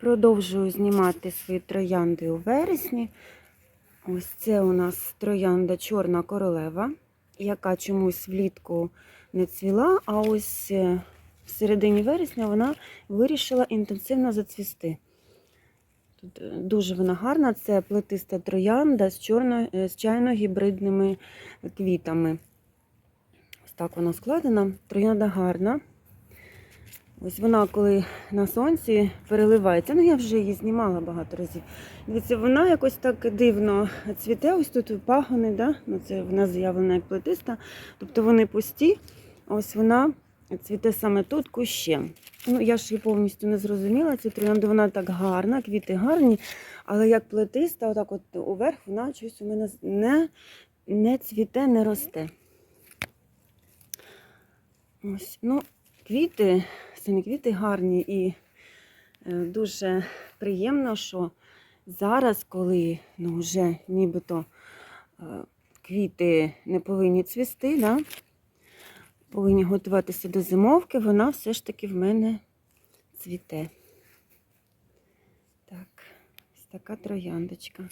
Продовжую знімати свої троянди у вересні. Ось це у нас троянда Чорна королева, яка чомусь влітку не цвіла, а ось е, в середині вересня вона вирішила інтенсивно зацвісти. Тут е, дуже вона гарна, це плетиста троянда з, чорно, е, з чайно-гібридними квітами. Ось так вона складена. Троянда гарна. Ось вона, коли на сонці переливається. Ну, я вже її знімала багато разів. Дивіться, вона якось так дивно цвіте. Ось тут пагони, да? ну, це вона заявлена як плетиста. Тобто вони пусті. Ось вона цвіте саме тут кущем. Ну, я ж її повністю не зрозуміла. Ця троянда, вона так гарна, квіти гарні, але як плетиста, отак от уверх, вона щось у мене не, не цвіте, не росте. Ось, ну, квіти, самі квіти гарні і е, дуже приємно, що зараз, коли ну, вже нібито е, квіти не повинні цвісти, да? повинні готуватися до зимовки, вона все ж таки в мене цвіте. Так, ось така трояндочка.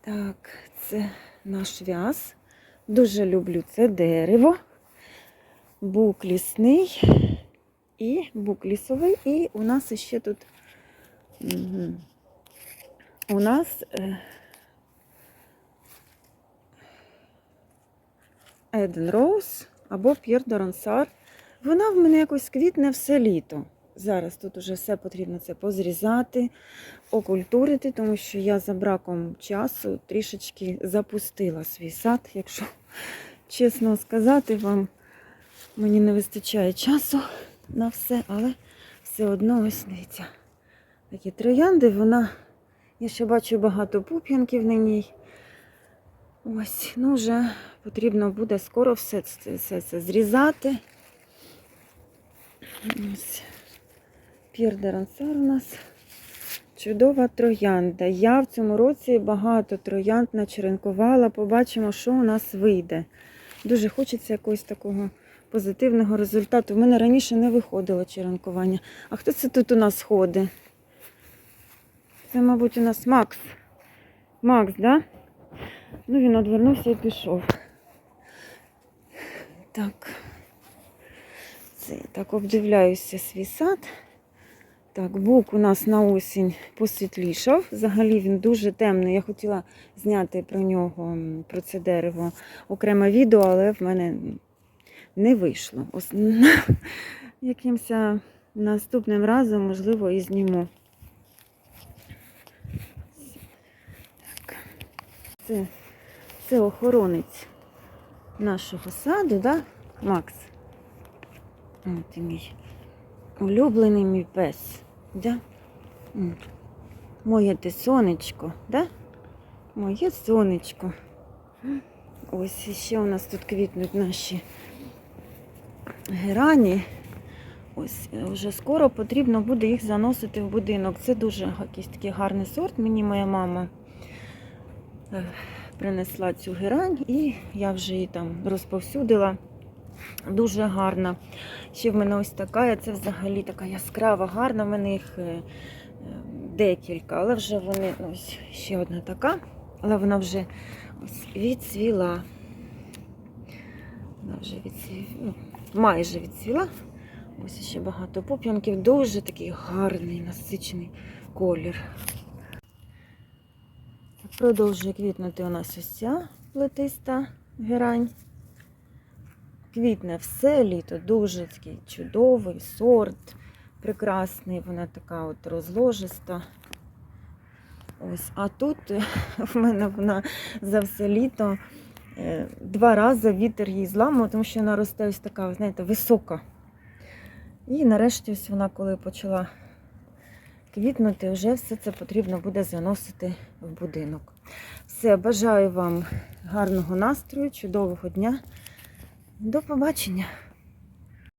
Так, це наш в'яз. Дуже люблю це дерево бук лісний і бук лісовий. І у нас ще тут у нас е, Еден Роуз або П'єр Доронсар. Вона в мене якось квітне все літо. Зараз тут уже все потрібно це позрізати, окультурити, тому що я за браком часу трішечки запустила свій сад, якщо чесно сказати вам. Мені не вистачає часу на все, але все одно ось дивіться. Такі троянди, вона, я ще бачу багато пуп'янків на ній. Ось, ну вже потрібно буде скоро все це, все це зрізати. Ось. Пір Дерансар у нас. Чудова троянда. Я в цьому році багато троянд начеренкувала. Побачимо, що у нас вийде. Дуже хочеться якогось такого позитивного результату. В мене раніше не виходило черенкування. А хто це тут у нас ходить? Це, мабуть, у нас Макс. Макс, да? Ну, він одвернувся і пішов. Так. Це так обдивляюся свій сад. Так, бук у нас на осінь посвітлішав. Взагалі він дуже темний. Я хотіла зняти про нього, про це дерево окреме відео, але в мене не вийшло. Якимось наступним разом, можливо, і зніму. Це, це охоронець нашого саду, да? Макс? От і мій улюблений мій пес. Да? Моє ти сонечко, да? Моє сонечко. Ось ще у нас тут квітнуть наші герані. Ось е, вже скоро потрібно буде їх заносити в будинок. Це дуже якийсь такий гарний сорт. Мені моя мама е, принесла цю герань і я вже її там розповсюдила. Дуже гарна. Ще в мене ось така, це взагалі така яскрава, гарна. В мене їх е, декілька, але вже вони ось ще одна така, але вона вже ось відцвіла. Вона вже відцвіла, ну, майже відцвіла. Ось ще багато пуп'янків, дуже такий гарний, насичений колір. Продовжує квітнути у нас ось ця плетиста герань. Квітне все літо, дуже такий чудовий сорт, прекрасний, вона така от розложиста. Ось, а тут в мене вона за все літо два рази вітер її зламав, тому що вона росте ось така, знаєте, висока. І нарешті ось вона, коли почала квітнути, вже все це потрібно буде заносити в будинок. Все, бажаю вам гарного настрою, чудового дня. До побачення!